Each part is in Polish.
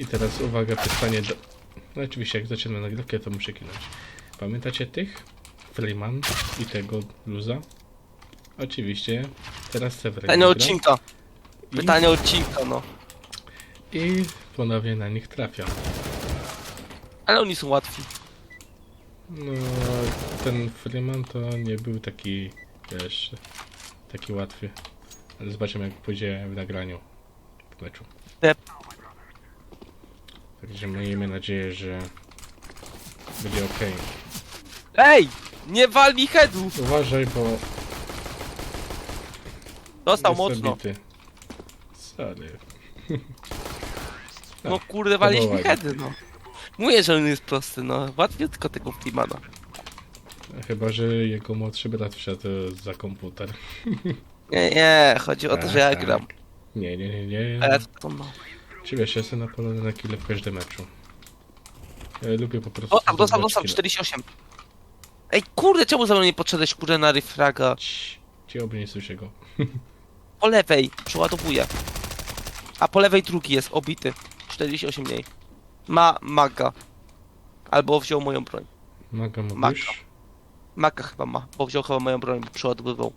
I teraz uwaga, pytanie do... No oczywiście, jak zaczynam nagrywkę, to muszę kinąć. Pamiętacie tych? Freeman i tego luza? Oczywiście. Teraz Severin. Pytanie gra. odcinka. I- Pytanie odcinka, no. I ponownie na nich trafiam. Ale oni są łatwi. No, ten Freeman to nie był taki, wiesz, taki łatwy. Ale zobaczymy jak pójdzie w nagraniu, w meczu. Yep. Także miejmy nadzieję, że będzie ok. Ej! Nie wal mi headu! Uważaj, bo Dostał jest mocno. zabity. Sorry. No kurde, waliś mi ładnie. heady, no. Mówię, że on jest prosty, no. Łatwiutko tego Freemana. Chyba, że jego młodszy brat wsiadł za komputer. Nie, nie, chodzi o to, Tak, że ja tak. gram. Nie, nie, nie, nie. A ja to no. Czy wiesz, ja jestem napalony na kile w każdym meczu. Ja lubię po prostu... Dostał, dostał, dostał, kile. 48. Ej, kurde, czemu za mną nie podszedłeś, kurde, na refraga? Cii, Ci oby nie słyszę go. Po lewej, przeładowuję. A po lewej drugi jest, obity. 48 mniej. Ma maga. Albo wziął moją broń. Maga Maka. mówisz? Maga chyba ma, bo wziął chyba moją broń, bo przeładowywał.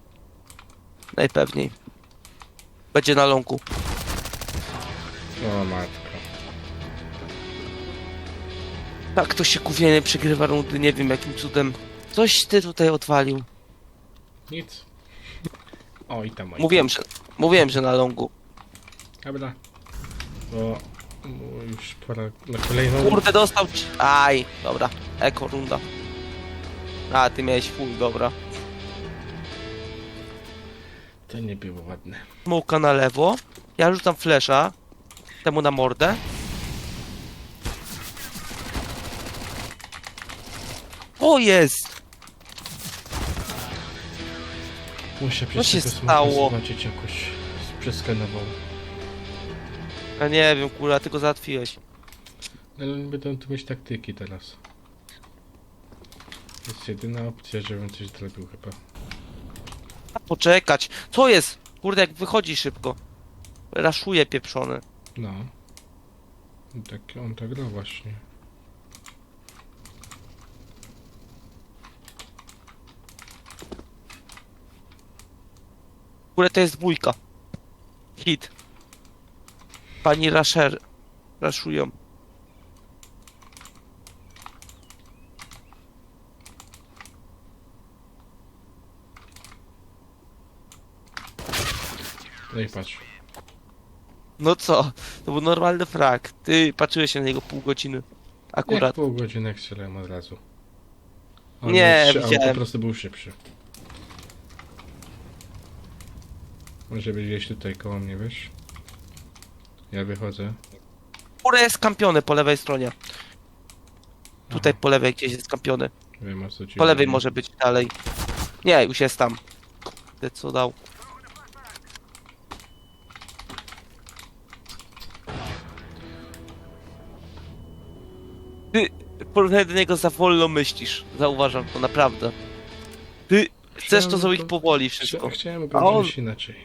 Najpewniej. Będzie na ląku. O matko. Tak, to się kuwienie przegrywa rundy, nie wiem jakim cudem. Coś ty tutaj odwalił. Nic. O i tam oj. Mówiłem, że, mówiłem, że na longu. Dobra. Bo bo już pora na kolejną. Kurde, dostał ci... Aj, dobra. Eko runda. A, ty miałeś full, dobra. To nie było ładne. Smoka na lewo. Ja rzucam flesza. Temu na mordę. O, jest! Muszę Co przez się tego stało? zobaczyć jakoś. Przeskanował. Ja nie wiem, kurwa, ty go załatwiłeś. Ale będą tu mieć taktyki teraz. To jest jedyna opcja, żebym coś zrobił chyba. A, Poczekać. Co jest? Kurde, jak wychodzi szybko. Raszuje pieprzony. No. I Tak, on tak gra właśnie. Kurde, to jest dwójka. Hit. Pani Rasher. Raszują. No i patrz. No co? To był normalny frak. Ty patrzyłeś się na niego pół godziny. Jak Akurat. pół godziny jak strzelałem od razu. On Nie, był widziałem. po prostu był szybszy. Może być gdzieś tutaj koło mnie, wiesz? Ja wychodzę. Kurde jest skampiony po lewej stronie. Tutaj po lewej gdzieś jest skampiony. wiem o co ci Po lewej chodzi. może być dalej. Nie, już jest tam. Ty co dał? Porównanie do niego za wolno myślisz. Zauważam to naprawdę. Ty chcesz to zrobić powoli wszystko. Chciałem A on- zrobić inaczej.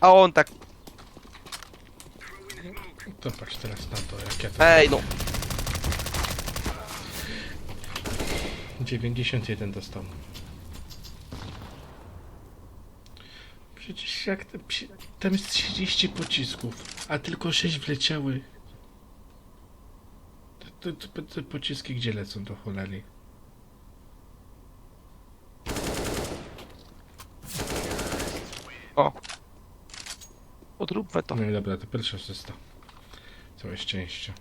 A on tak, To patrz teraz na to, jak ja to... ej no. 91 dostał. Przecież jak te, psi- tam jest 30 pocisków, a tylko 6 wleciały. To, to, te pociski gdzie lecą do cholery? O. Odróbmy to. No i dobra, to pierwsza asysta. Całe szczęście.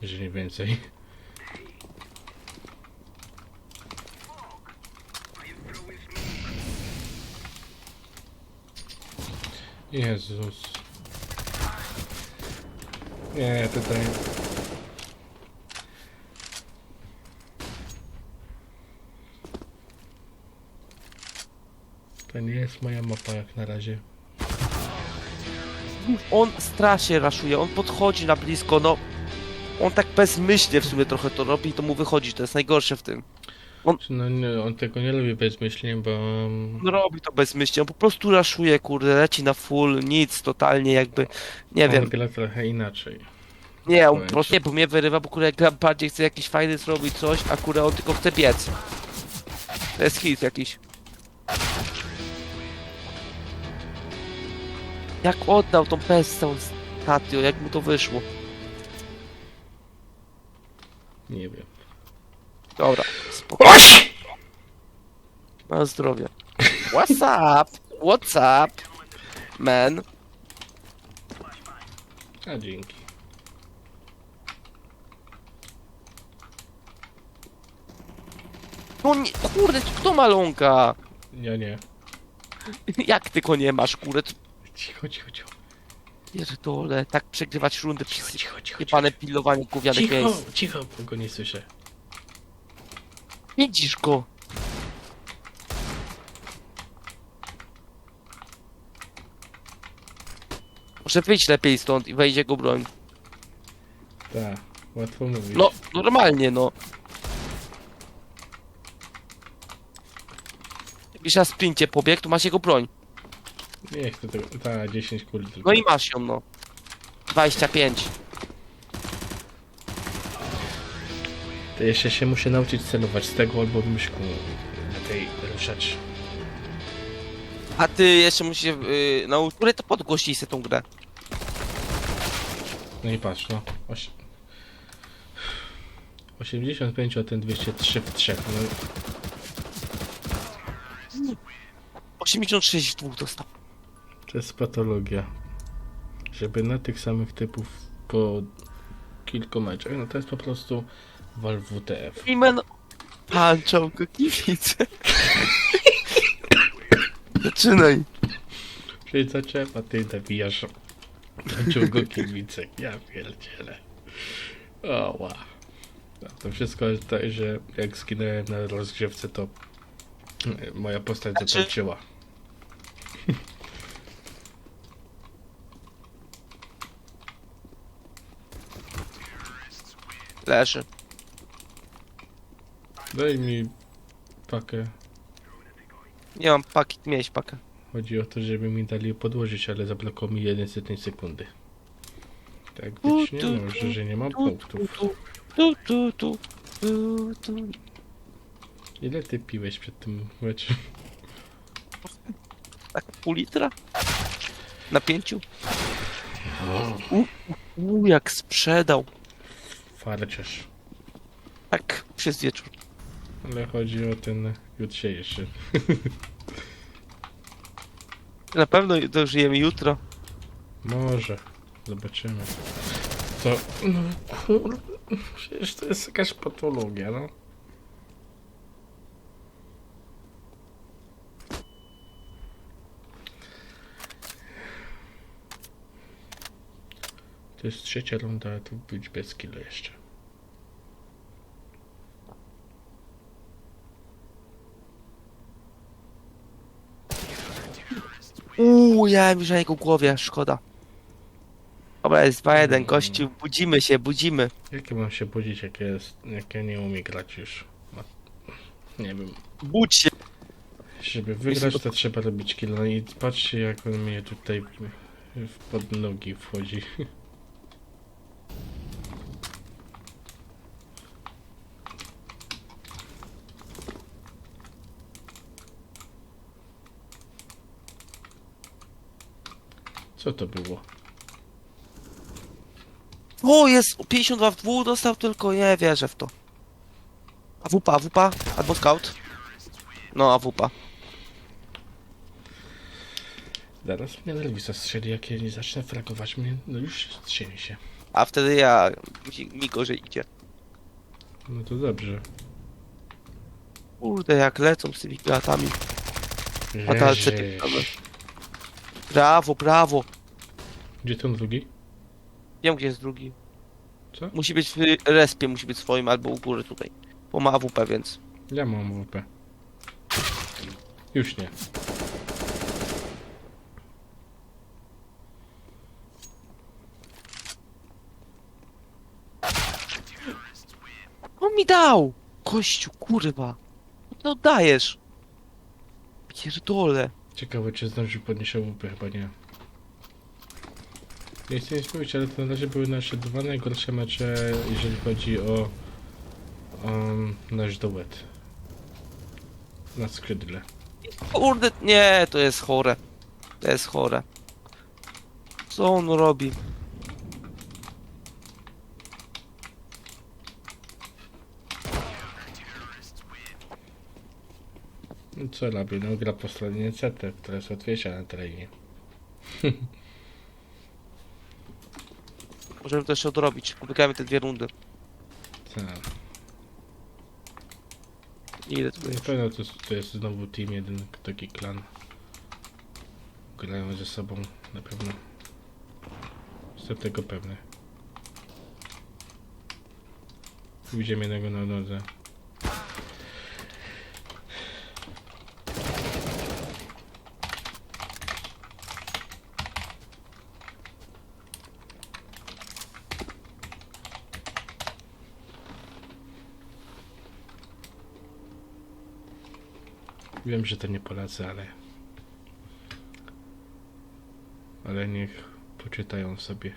Jeżeli więcej. Jezus. Nie, tutaj... To nie jest moja mapa jak na razie. On strasznie raszuje, on podchodzi na blisko, no. On tak bezmyślnie w sumie trochę to robi i to mu wychodzi, to jest najgorsze w tym. No nie, on tego nie lubi bezmyślnie, bo... On robi to bezmyślnie, on po prostu raszuje, kurde, leci na full, nic, totalnie jakby, nie on wiem. gra trochę inaczej. Nie, on po prostu nie, bo mnie wyrywa, bo kurde gra bardziej chce jakiś fajny zrobić coś, a kurde on tylko chce biec. To jest hit jakiś. Jak oddał tą pestę ostatnio, jak mu to wyszło. Nie wiem. Dobra, spokojnie. Na zdrowie. What's up? What's up? Man. A dzięki. No nie, kurde, kto ma ląka? Ja nie. Jak ty go nie masz, kurde? Cicho, cicho, cicho. Pierdole, tak przegrywać rundy Cicho, przez cicho, cicho. jebane pilowanie gównianych Cicho, miejsc. cicho, bo go nie słyszę. Widzisz go? Może wyjść lepiej stąd i wejdzie go broń. Tak, łatwo mówić. No, normalnie no. Jakbyś na sprincie pobiegł, to masz jego broń. Nie chcę tego. Ta, 10 kul tylko. No i masz ją no. 25. To jeszcze się muszę nauczyć celować z tego albo myszką na tej ruszać. A ty jeszcze musisz yy, nauczyć, które to podgłośnij sobie tą grę. No i patrz, no. Oś... 85, a ten 203 w 3. No, 86 w dwóch dostał. To jest patologia. Żeby na tych samych typów po kilku meczach, no to jest po prostu wal WTF. Imen... Panczą go kibice. Zaczynaj. Czyli zaczepa, ty nawijasz ciągu kibice. Ja pierdzielę. O, wow. No, to wszystko jest tak, że jak skinąłem na rozgrzewce, to e, moja postać Znaczy- zatańczyła. Leży. Daj mi pakę. Nie mam paki, miałeś pakę. Chodzi o to, żeby mi dali podłożyć, ale zablokował mi 1 setnej sekundy. Tak Tu, być nie tu, może, że nie mam punktów. tu, tu, tu, tu, tu, tu. Ile ty piłeś przed tym meczem? Tak pół litra? Na pięciu? Uuu, jak sprzedał. Farciarz. Tak, przez wieczór. Ale chodzi o ten jutrzejszy. Na pewno dożyjemy jutro. Może. Zobaczymy. To... No kur... Przecież to jest jakaś patologia, no. To jest trzecia runda, a tu być bez kilo jeszcze. Uuu, ja już na jego głowie, szkoda. Dobra, jest 2-1, gościu, budzimy się, budzimy. Jak ja mam się budzić, jak ja, jest, jak ja nie umiem grać już? Nie wiem. Budź się. Żeby wygrać, to trzeba robić kilo. No i patrzcie, jak on mnie tutaj w pod nogi wchodzi. Co to było? O, jest 52 w 2 dostał tylko, nie wierzę w to. AWP, AWP, albo scout. No, AWP. Zaraz mnie nerwisa strzeli, jak ja nie zacznę fragować mnie, no już strzeli się. A wtedy ja, mi, mi gorzej idzie. No to dobrze. Kurde, jak lecą z tymi granatami. A talce Jeżyś. pierdolę. Brawo, brawo. Gdzie ten drugi? Wiem, gdzie jest drugi. Co? Musi być w respie, musi być swoim albo u góry tutaj. Bo ma AWP, więc. Ja mam WP. Już nie. On mi dał! Kościu, kurwa. No dajesz. Pierdole. Ciekawe, czy zdąży podnieść WP, chyba nie. Nie chcę nic mówić, ale to na razie były nasze dwa najgorsze mecze, jeżeli chodzi o um, nasz duet. Na skrzydle. Kurde, nie, to jest chore. To jest chore. Co on robi? No Co robi? No gra po stronie CT, która jest łatwiejsza na terenie. Możemy to jeszcze odrobić. Wygramy te dwie rundy. Tak. Ile to Na pewno to, jest- to jest znowu team jeden, taki klan. Grają ze sobą na pewno. Jestem tego pewny. Widzimy jednego na nodze. Wiem, że to nie Polacy, ale... Ale niech poczytają sobie.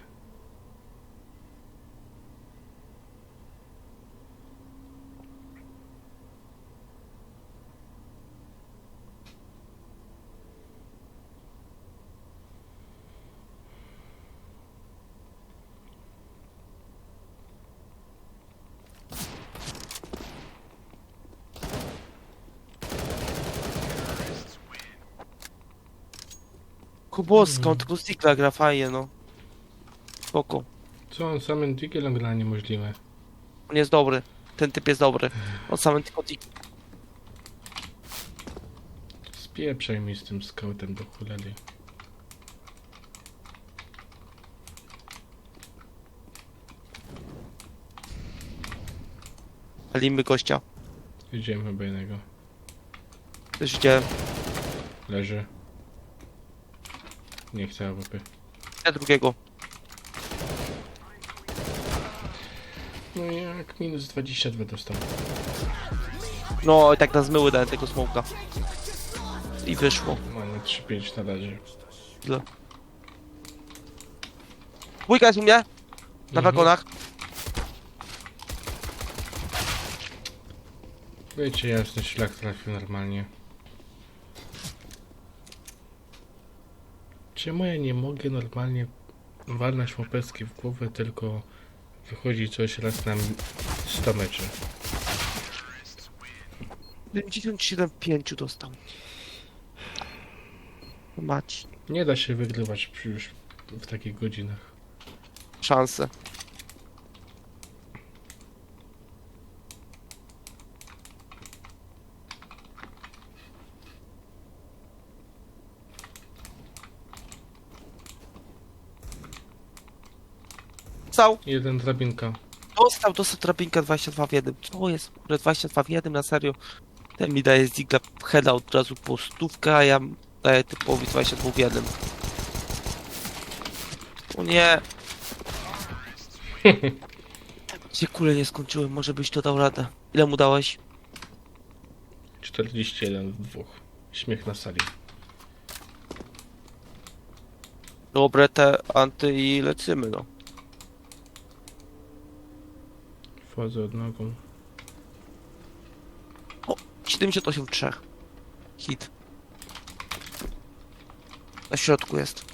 Kuboska, on tylko Stikla gra fajnie, no. Spoko. Co on samym Diggelem gra niemożliwe. On jest dobry. Ten typ jest dobry. On sam tylko Tik. Spieprzaj mi z tym scoutem do cholery. Palimy gościa. Widziałem chyba jednego. Też widziałem. Leży. Nie chcę AWP. Ja drugiego. No jak minus 22 dostał. No i tak nas zmyły dałem tego smoka. I wyszło. Mamy 3-5 na razie. Źle. Dwójka jest u mnie. Na Mhm. wagonach. Wiecie, jasny szlak trafił normalnie. Czemu ja nie mogę normalnie walnąć łopecki w głowę, tylko wychodzi coś raz na 100 meczy? 97 5 dostał. Mać. Nie da się wygrywać przy już w takich godzinach. Szanse. Dostał, Jeden drabinka. dostał, dostał drabinkę 22 w 1. Co jest? Kurde, 22 w 1 na serio. Ten mi daje Zigla heada od razu po stówkę, a ja daję typowi 22 w 1. O nie! Gdzie kule nie skończyłem, może byś to dał radę. Ile mu dałeś? 41 w dwóch. Śmiech na sali. Dobre te anty i lecimy no. Wchodzę od nogą. 78 3. Hit. Na środku jest.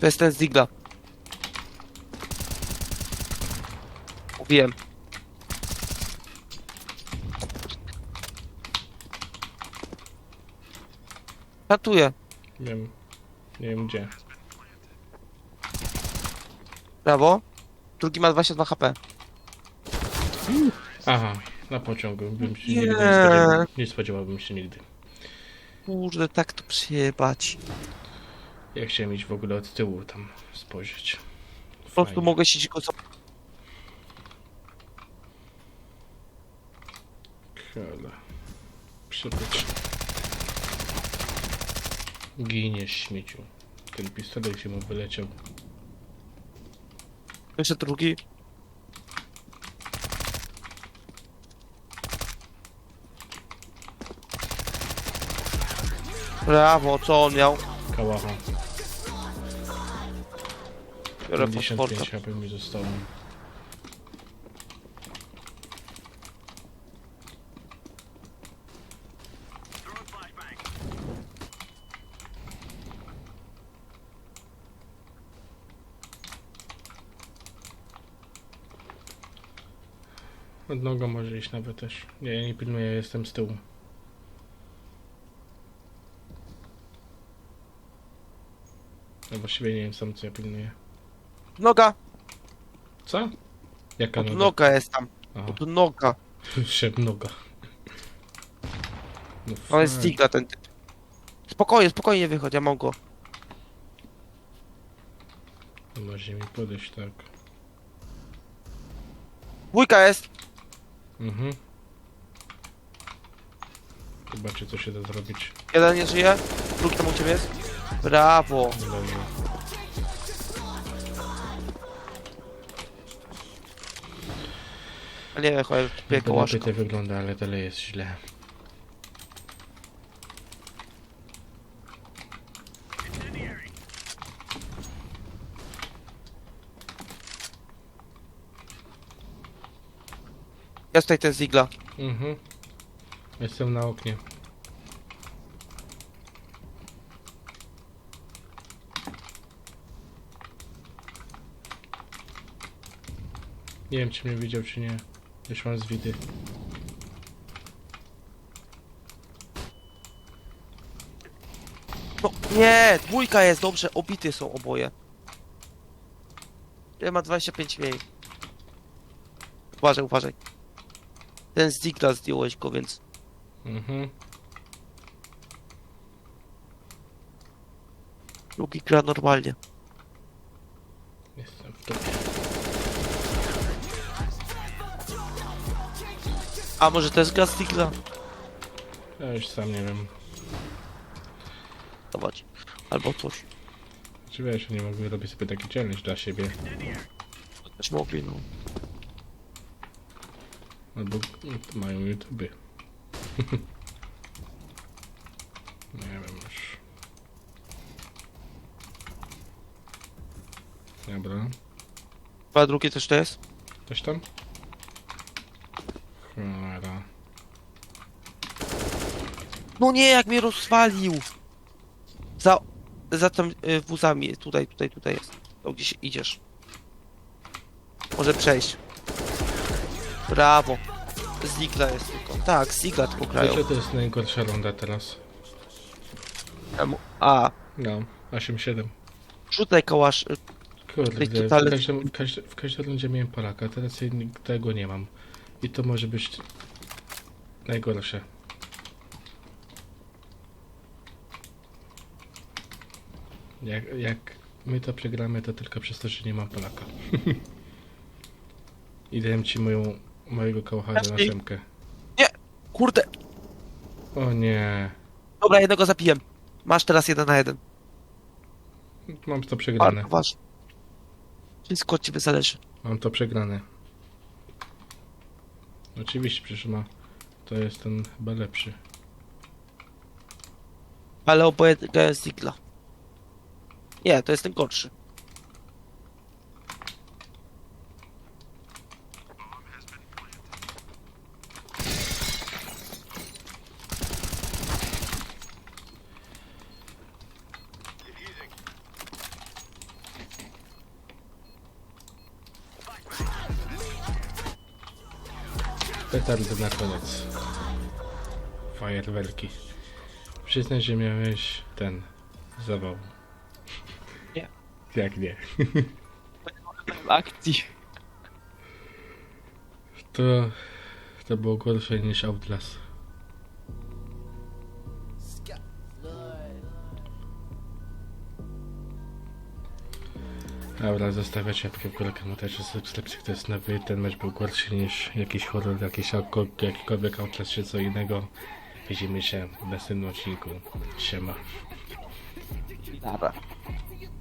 To jest ten z Digla. Mówiłem. Ratuję. Wiem. Nie wiem gdzie. Brawo. Drugi ma 22 HP. Aha, na pociągu. Bym się Nie. nigdy nie spodziewał. Nie spodziewałbym się nigdy. Kurde, tak to przyjebać. Ja chciałem iść w ogóle od tyłu tam spojrzeć. Po prostu mogę siedzieć go sobie. Kurde. Przybyć. Ginie śmieciu. Ten pistolet gdzie mu wyleciał. Jeszcze drugi. Brawo, co on miał? Kałacha. Biorę 55 mi zostało. Od nogą może iść nawet też. Nie, ja nie pilnuję, jestem z tyłu. No właściwie nie wiem sam co ja pilnuję. Noga! Co? Jaka Od noga? noga jest tam. Aha, Od noga. się noga. No On jest fuck. Stigla ten typ. Spokojnie, spokojnie wychodź, ja mam go. Może mi podejść, tak. Dwójka jest! Mhm. Zobaczcie co się da zrobić. Jeden nie żyje, drugi tam u ciebie jest. Brawo! Dobra. Nie, Niby piekło lepiej to wygląda, ale dalej jest źle. Jest tutaj ten Zigla. Mhm. Jestem na oknie. Nie wiem czy mnie widział czy nie. Już mam z widy. No nie, dwójka jest, dobrze, obity są oboje. Ja ma 25 mniej. Uważaj, uważaj. Ten z zdjąłeś go, więc... Mhm. Drugi gra normalnie. Jestem w topie. A może to jest gra z Zigla? Ja już sam nie wiem. Zobacz. Albo coś. Czy wiesz, nie mogę robić sobie taki challenge dla siebie. Też mogli, no. Albo no, mają YouTube. nie wiem już. Dobra. A drugie też to jest? Coś tam? Cholera. No nie, jak mnie rozwalił! Za... Za tym y, wózami, tutaj, tutaj, tutaj jest. To gdzieś idziesz. Może przejść. Brawo. Zigla jest tylko. Tak, Zigla tylko grają. Wiecie, to jest najgorsza runda teraz. Emu- A, No, 8-7. rzucaj kołasz. Kurde, Tej w, każdym, każdy, w każdej rundzie miałem Polaka, teraz tego nie mam. I to może być najgorsze. Jak, jak my to przegramy, to tylko przez to, że nie mam Polaka. I dałem ci moją, mojego kołchara na Znaczy- szemkę. Kurde. O nie, Dobra, jednego zapiję. Masz teraz jeden na jeden. mam to przegrane. Bardzo ważne. Wszystko od ciebie zależy. Mam to przegrane. Oczywiście, przecież ma. To jest ten chyba lepszy. Ale oboje z Zigla. Nie, to jest ten gorszy. Na koniec. Fajerwerki. Przyznaj, że miałeś ten zawał. Nie. Jak nie? Akcji. To, to było gorsze niż Outlast. Dobra, zostawiać łapkę w górę, komentarze, subskrypcję, kto jest nowy. Ten mecz był gorszy niż jakiś horror, jakiś alko- jakikolwiek Outlast czy co innego. Widzimy się w następnym odcinku. Siema. Dobra.